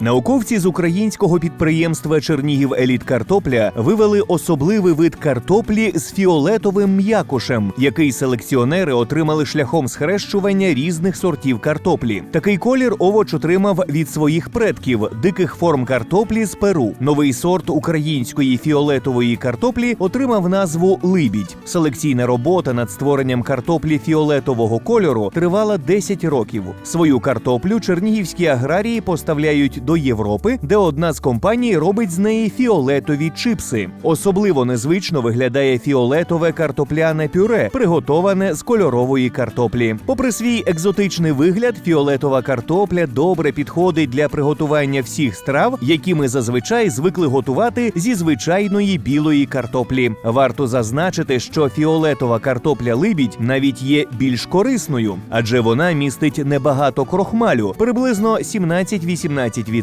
Науковці з українського підприємства Чернігів Еліт Картопля вивели особливий вид картоплі з фіолетовим м'якушем, який селекціонери отримали шляхом схрещування різних сортів картоплі. Такий колір овоч отримав від своїх предків диких форм картоплі з Перу. Новий сорт української фіолетової картоплі отримав назву Либідь. Селекційна робота над створенням картоплі фіолетового кольору тривала 10 років. Свою картоплю чернігівські аграрії поставляють до Європи, де одна з компаній робить з неї фіолетові чипси. Особливо незвично виглядає фіолетове картопляне пюре, приготоване з кольорової картоплі. Попри свій екзотичний вигляд, фіолетова картопля добре підходить для приготування всіх страв, які ми зазвичай звикли готувати зі звичайної білої картоплі. Варто зазначити, що фіолетова картопля либідь навіть є більш корисною, адже вона містить небагато крохмалю, приблизно 17-18%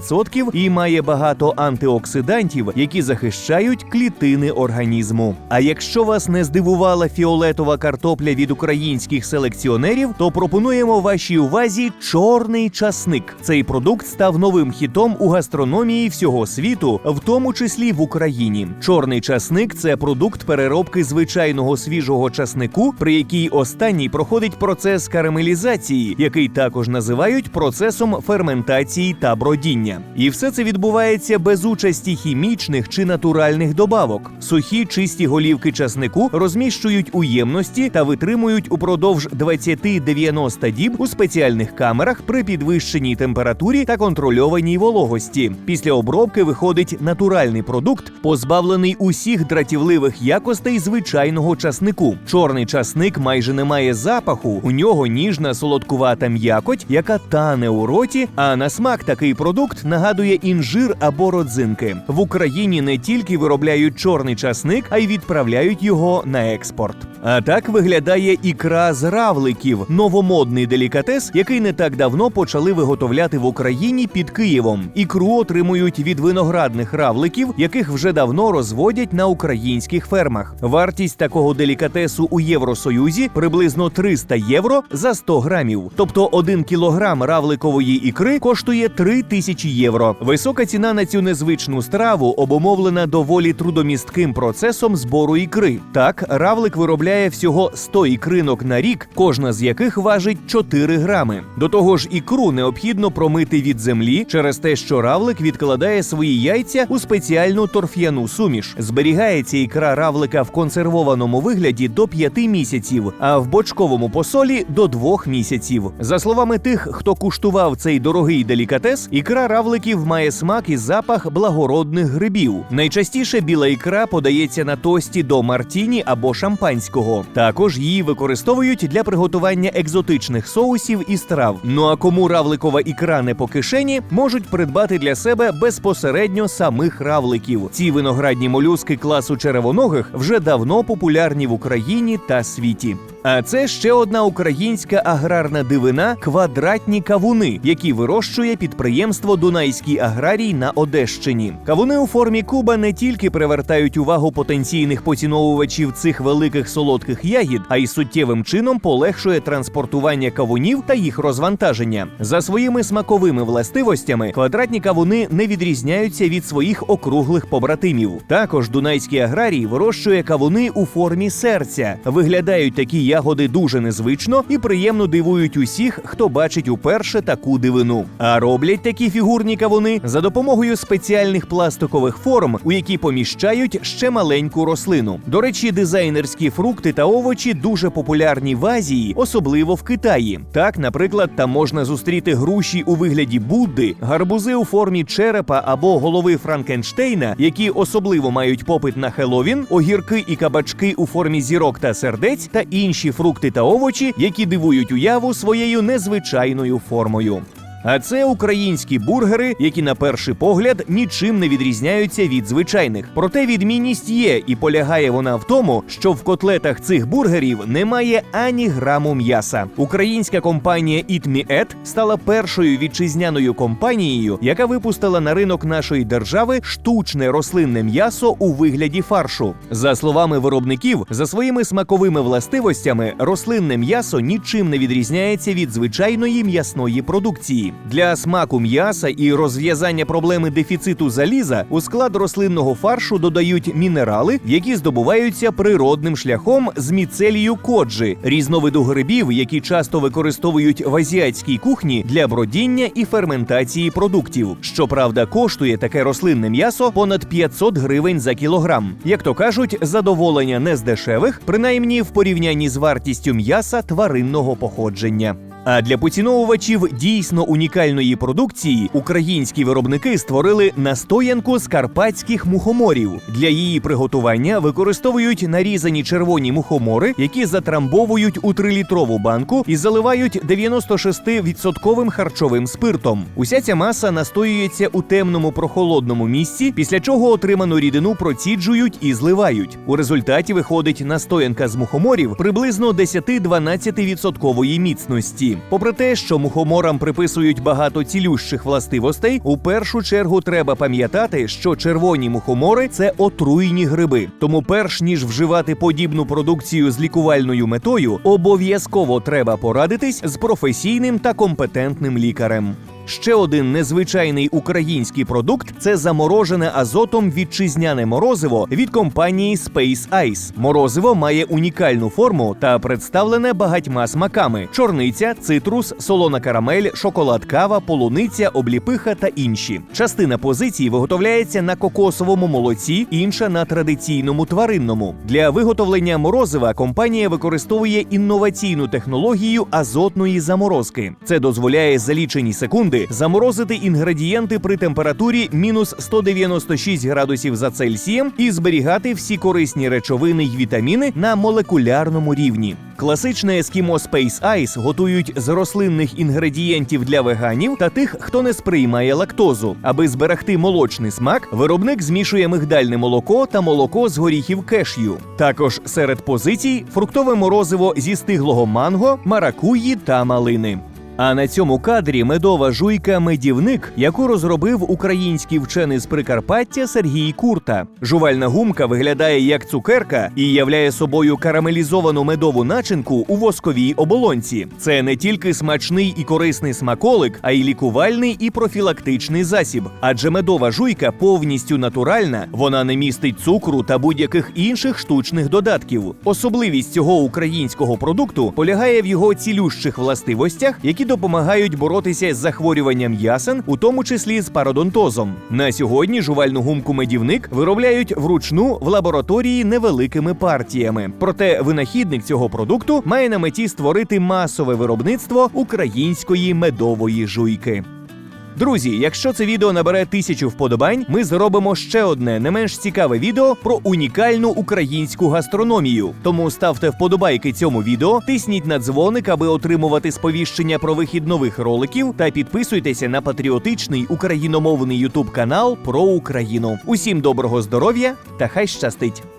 і має багато антиоксидантів, які захищають клітини організму. А якщо вас не здивувала фіолетова картопля від українських селекціонерів, то пропонуємо вашій увазі чорний часник. Цей продукт став новим хітом у гастрономії всього світу, в тому числі в Україні. Чорний часник це продукт переробки звичайного свіжого часнику, при якій останній проходить процес карамелізації, який також називають процесом ферментації та бродіння. І все це відбувається без участі хімічних чи натуральних добавок. Сухі чисті голівки часнику розміщують у ємності та витримують упродовж 20-90 діб у спеціальних камерах при підвищеній температурі та контрольованій вологості. Після обробки виходить натуральний продукт, позбавлений усіх дратівливих якостей звичайного часнику. Чорний часник майже не має запаху, у нього ніжна солодкувата м'якоть, яка тане у роті. А на смак такий продукт нагадує інжир або родзинки. В Україні не тільки виробляють чорний часник, а й відправляють його на експорт. А так виглядає ікра з равликів, новомодний делікатес, який не так давно почали виготовляти в Україні під Києвом. Ікру отримують від виноградних равликів, яких вже давно розводять на українських фермах. Вартість такого делікатесу у Євросоюзі приблизно 300 євро за 100 грамів. Тобто 1 кілограм равликової ікри коштує 3 тисячі євро. Висока ціна на цю незвичну страву обумовлена доволі трудомістким процесом збору ікри. Так, равлик виробляє всього 100 ікринок на рік, кожна з яких важить 4 грами. До того ж, ікру необхідно промити від землі через те, що равлик відкладає свої яйця у спеціальну торф'яну суміш. Зберігається ікра равлика в консервованому вигляді до 5 місяців, а в бочковому посолі до 2 місяців. За словами тих, хто куштував цей дорогий делікатес, ікра равликів має смак і запах благородних грибів. Найчастіше біла ікра подається на тості до мартіні або шампанського. Також її використовують для приготування екзотичних соусів і страв. Ну а кому равликова ікра не по кишені, можуть придбати для себе безпосередньо самих равликів. Ці виноградні молюски класу черевоногих вже давно популярні в Україні та світі. А це ще одна українська аграрна дивина квадратні кавуни, які вирощує підприємство Дунайський аграрій на Одещині. Кавуни у формі куба не тільки привертають увагу потенційних поціновувачів цих великих солодких ягід, а й суттєвим чином полегшує транспортування кавунів та їх розвантаження. За своїми смаковими властивостями квадратні кавуни не відрізняються від своїх округлих побратимів. Також Дунайський аграрій вирощує кавуни у формі серця. Виглядають такі ягоди дуже незвично і приємно дивують усіх, хто бачить уперше таку дивину. А роблять такі фігурні кавуни за допомогою спеціальних пластикових форм, у які поміщають ще маленьку рослину. До речі, дизайнерські фрукти та овочі дуже популярні в Азії, особливо в Китаї. Так, наприклад, там можна зустріти груші у вигляді Будди, гарбузи у формі черепа або голови Франкенштейна, які особливо мають попит на Хеловін, огірки і кабачки у формі зірок та сердець, та інші фрукти та овочі, які дивують уяву своєю незвичайною формою. А це українські бургери, які на перший погляд нічим не відрізняються від звичайних. Проте відмінність є, і полягає вона в тому, що в котлетах цих бургерів немає ані граму м'яса. Українська компанія Ed стала першою вітчизняною компанією, яка випустила на ринок нашої держави штучне рослинне м'ясо у вигляді фаршу. За словами виробників, за своїми смаковими властивостями рослинне м'ясо нічим не відрізняється від звичайної м'ясної продукції. Для смаку м'яса і розв'язання проблеми дефіциту заліза у склад рослинного фаршу додають мінерали, які здобуваються природним шляхом з міцелію коджи, різновиду грибів, які часто використовують в азіатській кухні для бродіння і ферментації продуктів. Щоправда, коштує таке рослинне м'ясо понад 500 гривень за кілограм. Як то кажуть, задоволення не з дешевих, принаймні в порівнянні з вартістю м'яса тваринного походження. А для поціновувачів дійсно унікальної продукції українські виробники створили настоянку з карпатських мухоморів. Для її приготування використовують нарізані червоні мухомори, які затрамбовують у трилітрову банку і заливають 96% харчовим спиртом. Уся ця маса настоюється у темному прохолодному місці, після чого отриману рідину проціджують і зливають. У результаті виходить настоянка з мухоморів приблизно 10-12% міцності. Попри те, що мухоморам приписують багато цілющих властивостей, у першу чергу треба пам'ятати, що червоні мухомори це отруйні гриби. Тому, перш ніж вживати подібну продукцію з лікувальною метою, обов'язково треба порадитись з професійним та компетентним лікарем. Ще один незвичайний український продукт це заморожене азотом вітчизняне морозиво від компанії Space Ice. Морозиво має унікальну форму та представлене багатьма смаками: чорниця, цитрус, солона карамель, шоколад кава, полуниця, обліпиха та інші. Частина позицій виготовляється на кокосовому молоці, інша на традиційному тваринному. Для виготовлення морозива компанія використовує інноваційну технологію азотної заморозки. Це дозволяє за лічені секунди заморозити інгредієнти при температурі мінус 196 градусів за Цельсієм і зберігати всі корисні речовини й вітаміни на молекулярному рівні. Класичне ескімо Space Ice готують з рослинних інгредієнтів для веганів та тих, хто не сприймає лактозу. Аби зберегти молочний смак, виробник змішує мигдальне молоко та молоко з горіхів кешю. Також серед позицій фруктове морозиво зі стиглого манго, маракуї та малини. А на цьому кадрі медова жуйка медівник, яку розробив український вчений з Прикарпаття Сергій Курта. Жувальна гумка виглядає як цукерка і являє собою карамелізовану медову начинку у восковій оболонці. Це не тільки смачний і корисний смаколик, а й лікувальний і профілактичний засіб. Адже медова жуйка повністю натуральна, вона не містить цукру та будь-яких інших штучних додатків. Особливість цього українського продукту полягає в його цілющих властивостях, які допомагають боротися з захворюванням ясен, у тому числі з пародонтозом. На сьогодні жувальну гумку медівник виробляють вручну в лабораторії невеликими партіями. Проте винахідник цього продукту має на меті створити масове виробництво української медової жуйки. Друзі, якщо це відео набере тисячу вподобань, ми зробимо ще одне не менш цікаве відео про унікальну українську гастрономію. Тому ставте вподобайки цьому відео, тисніть на дзвоник, аби отримувати сповіщення про вихід нових роликів, та підписуйтеся на патріотичний україномовний ютуб канал про Україну. Усім доброго здоров'я та хай щастить!